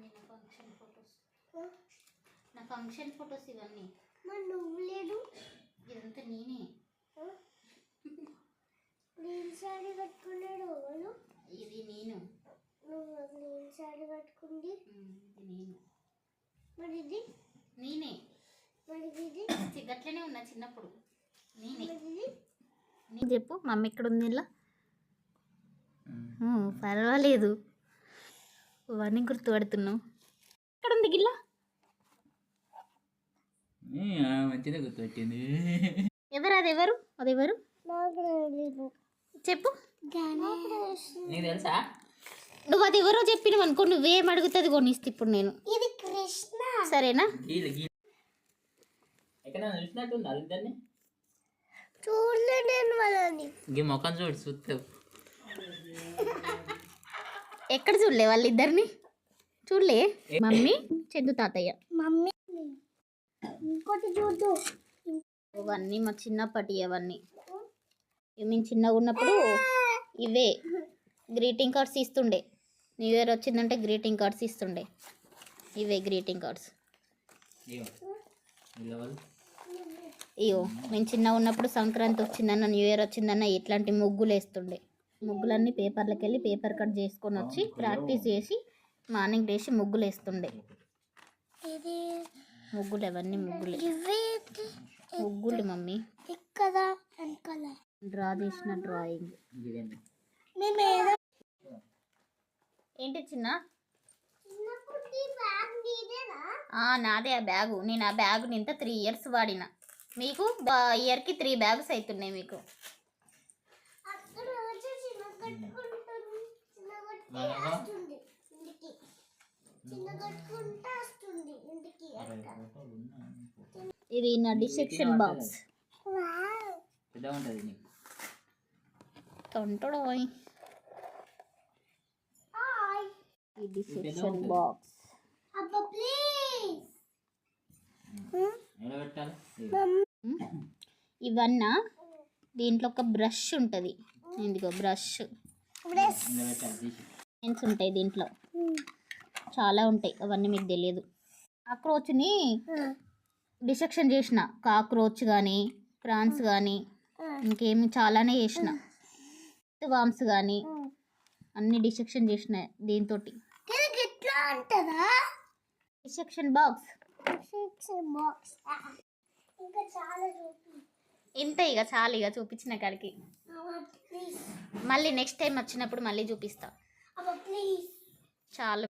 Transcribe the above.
ఇవన్నీ నా function photos నా ఫంక్షన్ ఫొటోస్ ఇవన్నీ. మరి నువ్వు లేదు. ఇదంతా నేనే. గ్రీన్ శారీ కట్టుకున్నాడు ఎవరు? ఇది నేను. నువ్వు గ్రీన్ శారీ కట్టుకుంది. ఇది నేను. మరి ఇది? నేనే. మరి ఇది గట్లనే ఉన్నా చిన్నప్పుడు. నేనే. నేను చెప్పు మమ్మీ ఎక్కడ ఉంది ఇలా? పర్వాలేదు. ఇవన్నీ గుర్తుపడుతున్నావు. ఎక్కడ ఉంది గిల్ల మంచిగా గుర్తుపెట్టింది. ఎవరు అది ఎవరు? అది ఎవరు? చెప్పు. నీకు తెలుసా? నువ్వు అది ఎవరో చెప్పినవు అనుకో నువ్వేం అడుగుతుంది కొనిస్తే ఇప్పుడు నేను. ఇది కృష్ణ. సరేనా? గీలు గీలు ఎక్కడ చూసినట్టుంది వాళ్ళిద్దరిని చూడలే నేను వాళ్ళని. గీ ముఖం చూడు చూస్తావు ఎక్కడ చూడలే వాళ్ళిద్దరిని? చూడలే. మమ్మీ చందు తాతయ్య. మమ్మీ ఇంకోటి చూద్దు ఇవన్నీ మా చిన్నప్పటి అవన్నీ మేము చిన్నగా ఉన్నప్పుడు ఇవే గ్రీటింగ్ కార్డ్స్ ఇస్తుండే. న్యూ ఇయర్ వచ్చిందంటే గ్రీటింగ్ కార్డ్స్ ఇస్తుండే. ఇవే గ్రీటింగ్ కార్డ్స్. అయ్యో మేము చిన్నగా ఉన్నప్పుడు సంక్రాంతి వచ్చిందన్న న్యూ ఇయర్ వచ్చిందన్న ఇట్లాంటి ముగ్గులు వేస్తుండే ముగ్గులన్నీ పేపర్లకు వెళ్ళి పేపర్ కట్ చేసుకొని వచ్చి ప్రాక్టీస్ చేసి మార్నింగ్ లేచి ముగ్గులు వేస్తుండే ఇది ముగ్గులు అవన్నీ ముగ్గులే? ముగ్గులు మమ్మీ. డ్రా చేసిన డ్రాయింగ్. ఏంటి చిన్న? చిన్నప్పుడు ఈ బ్యాగ్ నీదేనా? ఆ, నాదే ఆ బ్యాగు. నేను ఆ బ్యాగు ఇంత త్రీ ఇయర్స్ వాడిన. మీకు బా- ఇయర్కి త్రీ బ్యాగ్స్ అవుతున్నాయి మీకు. ఇది నా డిసెక్షన్ బాక్స్. వావ్ పెద్దగా ఉంటుంది నీకు ఈ డిసెక్షన్ బాక్స్. అబ్బా ప్లీజ్ ఎలా పెట్టాలి? ఇగో. ఇవన్నా? దీంట్లో ఒక బ్రష్ ఉంటుంది. ఇదిగో బ్రష్. పెన్స్ ఉంటాయి దీంట్లో. చాలా ఉంటాయి. అవన్నీ మీకు తెలియదు కాక్రోచ్ని డిసెక్షన్ చేసిన. కాక్రోచ్ కానీ ప్రాన్స్ కానీ ఇంకేమి చాలానే చేసిన. వామ్స్ కానీ అన్ని డిసెక్షన్ చేసిన దీంతో డిసెక్షన్ బాక్స్. ఇంత ఇక చాలు ఇక చూపించిన కాడికి. మళ్ళీ నెక్స్ట్ టైం వచ్చినప్పుడు మళ్ళీ చూపిస్తా. చాలు.